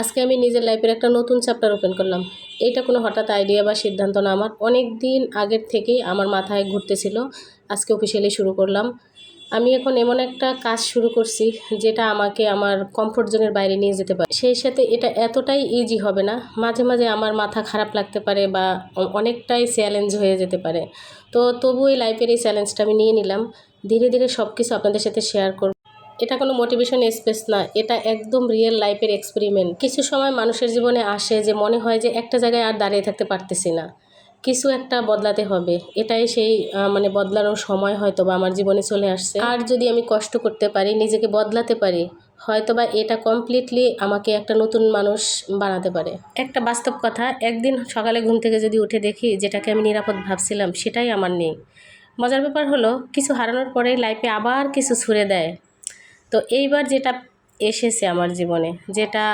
আজকে আমি নিজের লাইফের একটা নতুন চ্যাপ্টার ওপেন করলাম। এটা কোনো হঠাৎ আইডিয়া বা সিদ্ধান্ত না। আমার অনেক দিন আগের থেকেই আমার মাথায় ঘুরতেছিল। আজকে অফিসিয়ালি শুরু করলাম। আমি এখন এমন একটা কাজ শুরু করছি যেটা আমাকে আমার কমফোর্ট জোনের বাইরে নিয়ে যেতে পারে। সেই সাথে এটা এতটাই ইজি হবে না। মাঝে মাঝে আমার মাথা খারাপ লাগতে পারে বা অনেকটাই চ্যালেঞ্জ হয়ে যেতে পারে। তো তবু এই লাইফের এই চ্যালেঞ্জটা আমি নিয়ে নিলাম। ধীরে ধীরে সব কিছু আপনাদের সাথে শেয়ার করব। এটা কোনো মোটিভেশন স্পেস না, এটা একদম রিয়েল লাইফের এক্সপেরিমেন্ট কিছু সময় মানুষের জীবনে আসে যে মনে হয় যে একটা জায়গায় আর দাঁড়িয়ে থাকতে পারতেছি না। কিছু একটা বদলাতে হবে। এটাই সেই মানে বদলানোর সময় হয়তো বা আমার জীবনে চলে আসছে। আর যদি আমি কষ্ট করতে পারি, নিজেকে বদলাতে পারি, হয়তো বা এটা কমপ্লিটলি আমাকে একটা নতুন মানুষ বানাতে পারে। একটা বাস্তব কথা, একদিন সকালে ঘুম থেকে যদি উঠে দেখি যেটাকে আমি নিরাপদ ভাবছিলাম, সেটাই আমার নেই। মজার ব্যাপার হলো, কিছু হারানোর পরে লাইফে আবার কিছু ছুঁড়ে দেয়। তো এইবার যেটা এসেছে আমার জীবনে, যেটা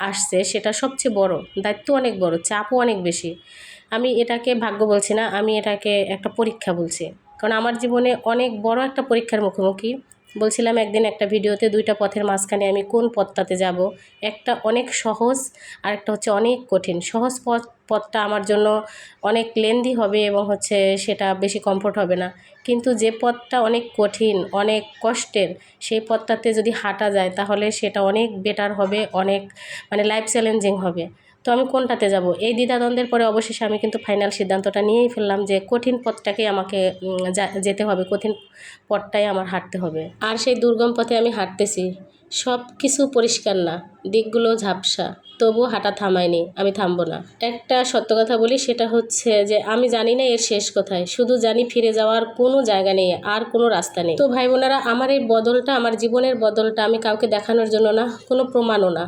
আসছে সেটা সবচেয়ে বড়, দায়িত্ব অনেক বড়, চাপও অনেক বেশি। আমি এটাকে ভাগ্য বলছি না, আমি এটাকে একটা পরীক্ষা বলছি। কারণ আমার জীবনে অনেক বড় একটা পরীক্ষার মুখোমুখি বলছিলাম একদিন একটা ভিডিওতে দুইটা পথের মাঝখানে আমি কোন পথটাতে যাব। একটা অনেক সহজ আর একটা হচ্ছে অনেক কঠিন। সহজ পথ, পথটা আমার জন্য অনেক লেন্দি হবে এবং হচ্ছে সেটা বেশি কমফোর্ট হবে না। কিন্তু যে পথটা অনেক কঠিন, অনেক কষ্টের, সেই পথটাতে যদি হাঁটা যায় তাহলে সেটা অনেক বেটার হবে, অনেক মানে লাইফ চ্যালেঞ্জিং হবে। তো আমি কোনটাতে যাব? এই দ্বিধাদ্বন্দ্বের পরে অবশেষে আমি কিন্তু ফাইনাল সিদ্ধান্তটা নিয়েই ফেললাম যে কঠিন পথটাকেই আমাকে যেতে হবে, কঠিন পথটাই আমার হাঁটতে হবে। আর সেই দুর্গম পথে আমি হাঁটতেছি। সব কিছু পরিষ্কার না, দিকগুলো ঝাপসা, তবুও হাঁটা থামায়নি, আমি থামবো না। একটা সত্য কথা বলি, সেটা হচ্ছে যে আমি জানি না এর শেষ কোথায়, শুধু জানি ফিরে যাওয়ার কোনো জায়গা নেই আর কোনো রাস্তা নেই। তো ভাই বোনেরা আমার এই বদলটা, আমার জীবনের বদলটা আমি কাউকে দেখানোর জন্য না, কোনো প্রমাণও না।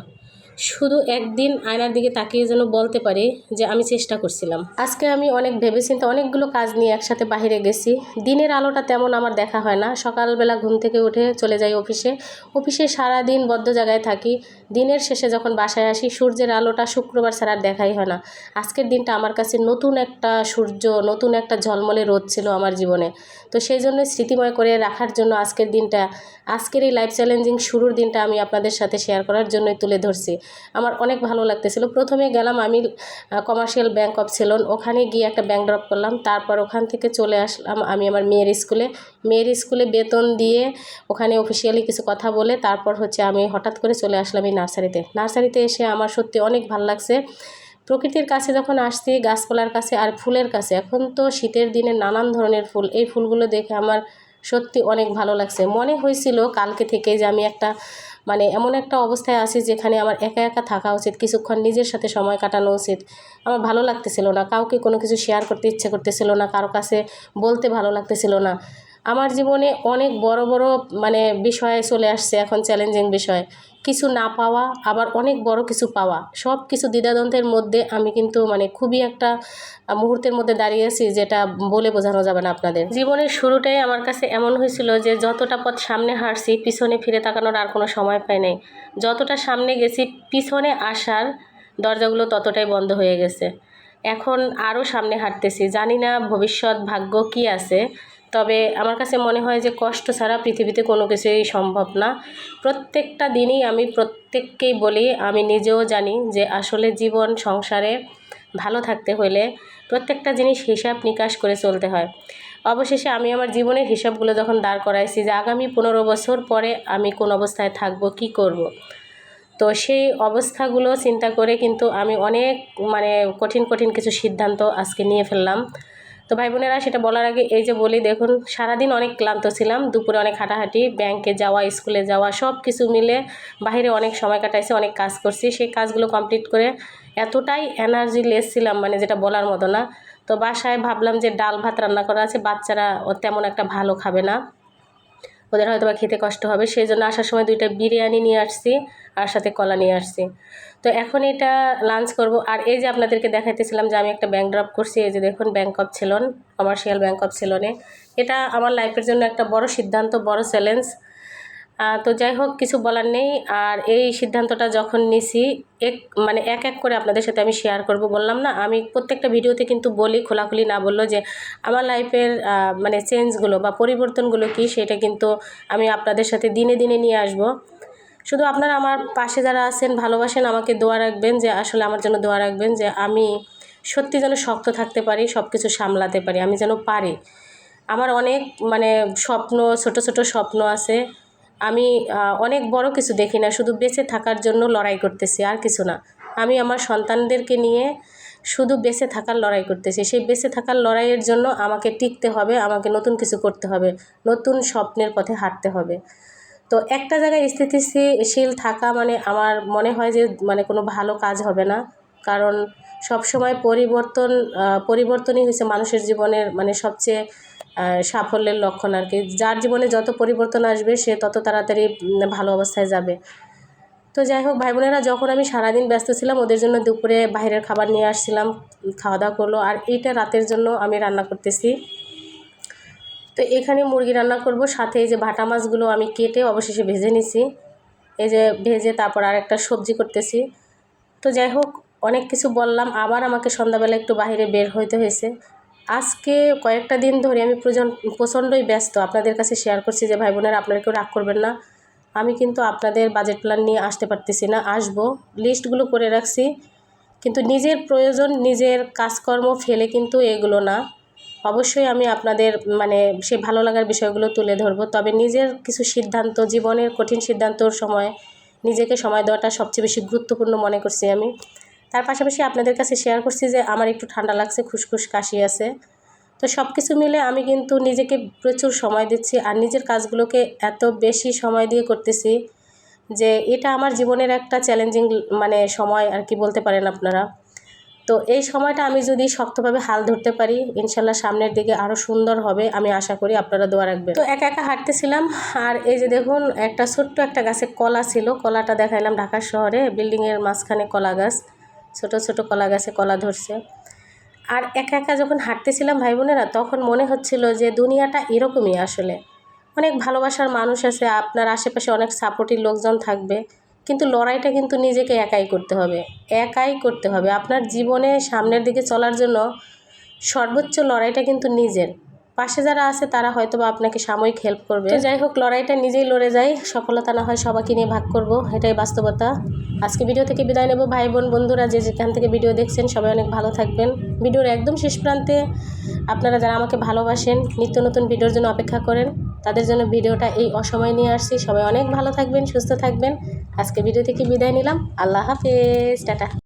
শুধু একদিন আয়নার দিকে তাকিয়ে যেন বলতে পারি যে আমি চেষ্টা করছিলাম। আজকে আমি অনেক ভেবেচিন্তে অনেকগুলো কাজ নিয়ে একসাথে বাইরে গেছি। দিনের আলোটা তেমন আমার দেখা হয় না। সকালবেলা ঘুম থেকে উঠে চলে যাই অফিসে। অফিসে সারা দিন বদ্ধ জায়গায় থাকি। দিনের শেষে যখন বাসায় আসি, সূর্যের আলোটা শুক্রবার ছাড়া দেখাই হয় না। আজকের দিনটা আমার কাছে নতুন একটা সূর্য, নতুন একটা ঝলমলে রোদ ছিল আমার জীবনে। তো সেই জন্য স্মৃতিময় করে রাখার জন্য আজকের দিনটা, আজকের এই লাইফ চ্যালেঞ্জিং শুরুর দিনটা আমি আপনাদের সাথে শেয়ার করার জন্যই তুলে ধরছি। আমার অনেক ভালো লাগতেছিল। প্রথমে গেলাম আমি কমার্শিয়াল ব্যাংক অফ সেলন ওখানে গিয়ে একটা ব্যাংক ড্রপ করলাম। তারপর ওখান থেকে চলে আসলাম আমি আমার মেয়ের স্কুলে মেয়ের স্কুলে বেতন দিয়ে ওখানে অফিসিয়ালি কিছু কথা বলে তারপর হচ্ছে আমি হঠাৎ করে চলে আসলাম এই নার্সারিতে। নার্সারিতে এসে আমার সত্যি অনেক ভালো লাগছে। প্রকৃতির কাছে যখন আসছি, গাছপালার কাছে আর ফুলের কাছে, এখন তো শীতের দিনে নানান ধরনের ফুল, এই ফুলগুলো দেখে আমার সত্যি অনেক ভালো লাগছে। মনে হয়েছিল কালকে থেকে যে আমি একটা মানে এমন একটা অবস্থায় আছি যেখানে আমার একা একা থাকা উচিত, কিছুক্ষণ নিজের সাথে সময় কাটানো উচিত। আমার ভালো লাগতেছিল না, কাউকে কোনো কিছু শেয়ার করতে ইচ্ছে করতেছিল না, কারও কাছে বলতে ভালো লাগতেছিল না। আমার জীবনে অনেক বড় বড় মানে বিষয় চলে আসছে এখন চ্যালেঞ্জিং বিষয়। কিছু না পাওয়া, আবার অনেক বড় কিছু পাওয়া। সব কিছু দ্বিধাদ্বন্দ্বের মধ্যে আমি কিন্তু মানে খুবই একটা মুহূর্তের মধ্যে দাঁড়িয়ে আছি যেটা বলে বোঝানো যাবে না আপনাদের। জীবনের শুরুটাই আমার কাছে এমন হয়েছিল যে যতটা পথ সামনে হারছি পিছনে ফিরে তাকানোর আর কোনো সময় পাই নাই। যতটা সামনে গেছি, পিছনে আসার দরজাগুলো ততটাই বন্ধ হয়ে গেছে। এখন আরও সামনে হাঁটতেছি। জানি না ভবিষ্যৎ ভাগ্য কি আছে তবে আমার কাছে মনে হয় যে কষ্ট ছাড়া পৃথিবীতে কোনো কিছুই সম্ভব না। প্রত্যেকটা দিনই আমি প্রত্যেককেই বলি, আমি নিজেও জানি যে আসলে জীবন সংসারে ভালো থাকতে হলে প্রত্যেকটা জিনিস হিসাব নিকাশ করে চলতে হয়। অবশেষে আমি আমার জীবনের হিসাবগুলো যখন দাঁড় করাইছি যে আগামী পনেরো বছর পরে আমি কোন অবস্থায় থাকব, কি করব। তো সেই অবস্থাগুলো চিন্তা করে কিন্তু আমি অনেক মানে কঠিন কঠিন কিছু সিদ্ধান্ত আজকে নিয়ে ফেললাম। তো ভাই বোনেরা, সেটা বলার আগে এই যে বলি, দেখুন, সারাদিন অনেক ক্লান্ত ছিলাম, দুপুরে অনেক হাঁটাহাঁটি, ব্যাংকে যাওয়া, স্কুলে যাওয়া সব কিছু মিলে বাইরে অনেক সময় কাটাইছে, অনেক কাজ করছি। সেই কাজগুলো কমপ্লিট করে এতটাই এনার্জি লেস ছিলাম মানে যেটা বলার মতো না। তো বাসায় ভাবলাম যে ডাল ভাত রান্না করা আছে, বাচ্চারা তেমন একটা ভালো খাবে না। ওদের হয়তো বা খেতে কষ্ট হবে সেই জন্য আসার সময় দুইটা বিরিয়ানি নিয়ে আসছি আর সাথে কলা নিয়ে আসছি। তো এখন এটা লাঞ্চ করব। আর এই যে আপনাদেরকে দেখাইতেছিলাম যে আমি একটা ব্যাঙ্ক ড্রপ করছি, এই যে দেখুন bank of Ceylon commercial bank of সেলনে এটা আমার লাইফের জন্য একটা বড় সিদ্ধান্ত, বড় চ্যালেঞ্জ তো যাই হোক, কিছু বলার নেই। আর এই সিদ্ধান্তটা যখন নিছি, এক মানে এক এক করে আপনাদের সাথে আমি শেয়ার করব। বললাম না, আমি প্রত্যেকটা ভিডিওতে কিন্তু বলি, খোলাখুলি না বলল যে আমার লাইফের মানে চেঞ্জগুলো বা পরিবর্তনগুলো কি, সেটা কিন্তু আমি আপনাদের সাথে দিনে দিনে নিয়ে আসব। শুধু আপনারা আমার পাশে যারা আছেন, ভালোবাসেন, আমাকে দোয়া রাখবেন যে, আসলে আমার জন্য দোয়া রাখবেন যে, আমি সত্যি যেন শক্ত থাকতে পারি সব কিছু সামলাতে পারি, আমি যেন পারি। আমার অনেক মানে স্বপ্ন, ছোট ছোট স্বপ্ন আছে। আমি অনেক বড় কিছু দেখি না, শুধু বেঁচে থাকার জন্য লড়াই করতেছি, আর কিছু না। আমি আমার সন্তানদেরকে নিয়ে শুধু বেঁচে থাকার লড়াই করতেছি। সেই বেঁচে থাকার লড়াইয়ের জন্য আমাকে টিকতে হবে, আমাকে নতুন কিছু করতে হবে, নতুন স্বপ্নের পথে হাঁটতে হবে। তো একটা জায়গায় স্থিতিশীল থাকা মানে আমার মনে হয় যে মানে কোনো ভালো কাজ হবে না। কারণ সব সময় পরিবর্তন পরিবর্তনই হয়েছে মানুষের জীবনের মানে সবচেয়ে সাফল্যের লক্ষণ আর কি। যার জীবনে যত পরিবর্তন আসবে, সে তত তাড়াতাড়ি ভালো অবস্থায় যাবে। তো যাই হোক, ভাই বোনেরা, যখন আমি সারাদিন ব্যস্ত ছিলাম, ওদের জন্য দুপুরে বাইরের খাবার নিয়ে আসছিলাম খাওয়া দাওয়া করল, আর এইটা রাতের জন্য আমি রান্না করতেছি। তো এখানে মুরগি রান্না করব, সাথে এই যে ভাটা মাছগুলো আমি কেটে অবশেষে ভেজে নিছি। এই যে ভেজে তারপর আর একটা সবজি করতেছি। তো যাই হোক, অনেক কিছু বললাম, আবার আমাকে সন্ধ্যাবেলা একটু বাইরে বের হইতে হয়েছে। আজকে কয়েকটা দিন ধরে আমি প্রজন, প্রচণ্ডই ব্যস্ত। আপনাদের কাছে শেয়ার করছি যে ভাই বোনেরা আপনারা কেউ রাগ করবেন না। আমি কিন্তু আপনাদের বাজেট প্ল্যান নিয়ে আসতে পারতেছি না, আসব। লিস্টগুলো করে রাখছি। কিন্তু নিজের প্রয়োজন, নিজের কাজকর্ম ফেলে কিন্তু এগুলো না। অবশ্যই আমি আপনাদের মানে সে ভালো লাগার বিষয়গুলো তুলে ধরবো। তবে নিজের কিছু সিদ্ধান্ত, জীবনের কঠিন সিদ্ধান্তর সময় নিজেকে সময় দেওয়াটা সবচেয়ে বেশি গুরুত্বপূর্ণ মনে করছি আমি। তার পাশাপাশি আপনাদের কাছে শেয়ার করছি যে আমার একটু ঠান্ডা লাগছে, খুসখুস কাশি আছে। তো সব কিছু মিলে আমি কিন্তু নিজেকে প্রচুর সময় দিচ্ছি আর নিজের কাজগুলোকে এত বেশি সময় দিয়ে করতেছি যে এটা আমার জীবনের একটা চ্যালেঞ্জিং মানে সময় আর কি বলতে পারেন আপনারা। তো এই সময়টা আমি যদি শক্তভাবে হাল ধরতে পারি, ইনশাল্লাহ সামনের দিকে আরও সুন্দর হবে আমি আশা করি আপনারা দোয়া রাখবেন। তো একা একা হাঁটতেছিলাম আর এই যে দেখুন, একটা ছোট্ট একটা গাছে কলা ছিল, কলাটা দেখাইলাম ঢাকা শহরে বিল্ডিংয়ের মাঝখানে কলা গাছ। ছোট ছোট কলা গাছে কলা ধরছে। আর একা একা যখন হাঁটতেছিলাম ভাই বোনেরা তখন মনে হচ্ছিল যে দুনিয়াটা এরকমই আসলে। অনেক ভালোবাসার মানুষ আছে, আপনার আশেপাশে অনেক সাপোর্টিভ লোকজন থাকবে, কিন্তু লড়াইটা কিন্তু নিজেকে একাই করতে হবে। একাই করতে হবে। আপনার জীবনে সামনের দিকে চলার জন্য সর্বোচ্চ লড়াইটা কিন্তু নিজের। পাশে যারা আছে, তারা হয়তো বা আপনাকে সাময়িক হেল্প করবে। যাই হোক, লড়াইটা নিজেই লড়ে যাই সফলতা না হয় সবাইকে নিয়ে ভাগ করব। এটাই বাস্তবতা। আজকে ভিডিও থেকে বিদায় নেব। ভাই, বোন, বন্ধুরা, যে যেখান থেকে ভিডিও দেখছেন, সবাই অনেক ভালো থাকবেন। ভিডিওর একদম শেষ প্রান্তে আপনারা যারা আমাকে ভালোবাসেন, নিত্য নতুন ভিডিওর জন্য অপেক্ষা করেন, তাদের জন্য ভিডিওটা এই অসময় নিয়ে আসছি। সবাই অনেক ভালো থাকবেন, সুস্থ থাকবেন। আজকে ভিডিও থেকে বিদায় নিলাম। আল্লাহ হাফেজ। টাটা।